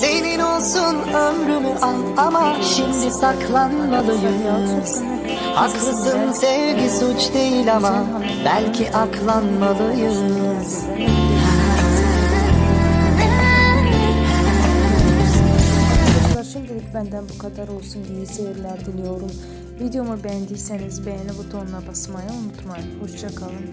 Senin olsun ömrümü al ama şimdi saklanmalıyız. Haklısın sevgi suç değil ama belki aklanmalıyız. Arkadaşlar şimdilik benden bu kadar olsun. İyi seyirler diliyorum. Videomu beğendiyseniz beğeni butonuna basmayı unutmayın. Hoşçakalın.